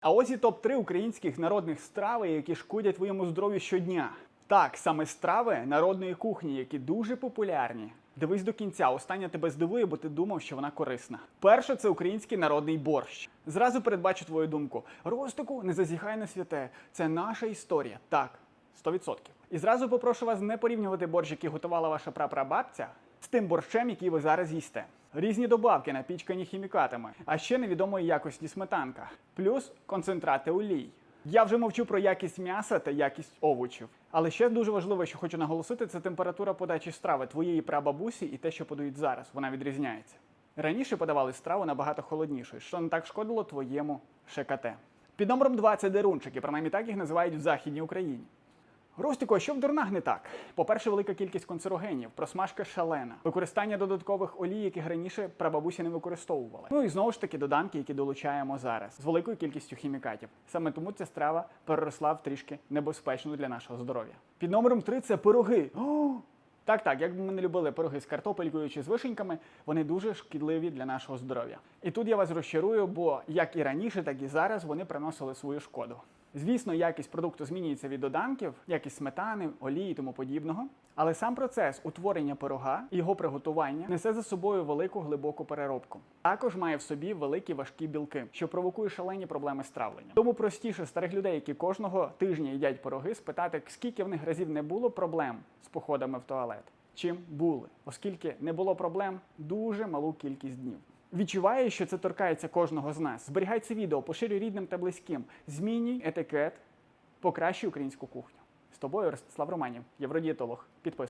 А ось і топ-3 українських народних страви, які шкодять твоєму здоров'ю щодня. Так, саме страви народної кухні, які дуже популярні. Дивись до кінця, остання тебе здивує, бо ти думав, що вона корисна. Перше це український народний борщ. Зразу передбачу твою думку. Ростику, не зазіхай на святе. Це наша історія. Так, 100%. І зразу попрошу вас не порівнювати борщ, який готувала ваша прапрабабця, з тим борщем, який ви зараз їсте. Різні добавки, напічкані хімікатами, а ще невідомої якості сметанка, плюс концентрати олій. Я вже мовчу про якість м'яса та якість овочів. Але ще дуже важливо, що хочу наголосити, це температура подачі страви твоєї прабабусі і те, що подають зараз. Вона відрізняється. Раніше подавали страву набагато холоднішою, що не так шкодило твоєму ШКТ. Під номером 2 це дерунчики, принаймні так їх називають в Західній Україні. Ростико, а що в дернах не так? По-перше, велика кількість канцерогенів, просмажка шалена, використання додаткових олій, яких раніше прабабусі не використовували. Ну і знову ж таки доданки, які долучаємо зараз, з великою кількістю хімікатів. Саме тому ця страва переросла в трішки небезпечну для нашого здоров'я. Під номером 3 це пироги. Так, так, як би ми не любили пироги з картопелькою чи з вишеньками, вони дуже шкідливі для нашого здоров'я. І тут я вас розчарую, бо як і раніше, так і зараз вони приносили свою шкоду. Звісно, якість продукту змінюється від доданків, якість сметани, олії тому подібного. Але сам процес утворення пирога і його приготування несе за собою велику глибоку переробку. Також має в собі великі важкі білки, що провокує шалені проблеми з травленням. Тому простіше старих людей, які кожного тижня їдять пироги, спитати, скільки в них разів не було проблем з походами в туалет, чим були, оскільки не було проблем дуже малу кількість днів. Відчуваю, що це торкається кожного з нас. Зберігай це відео, поширюй рідним та близьким. Змінюй етикет, покращуй українську кухню. З тобою Ростислав Романів, євродієтолог. Підписуйся.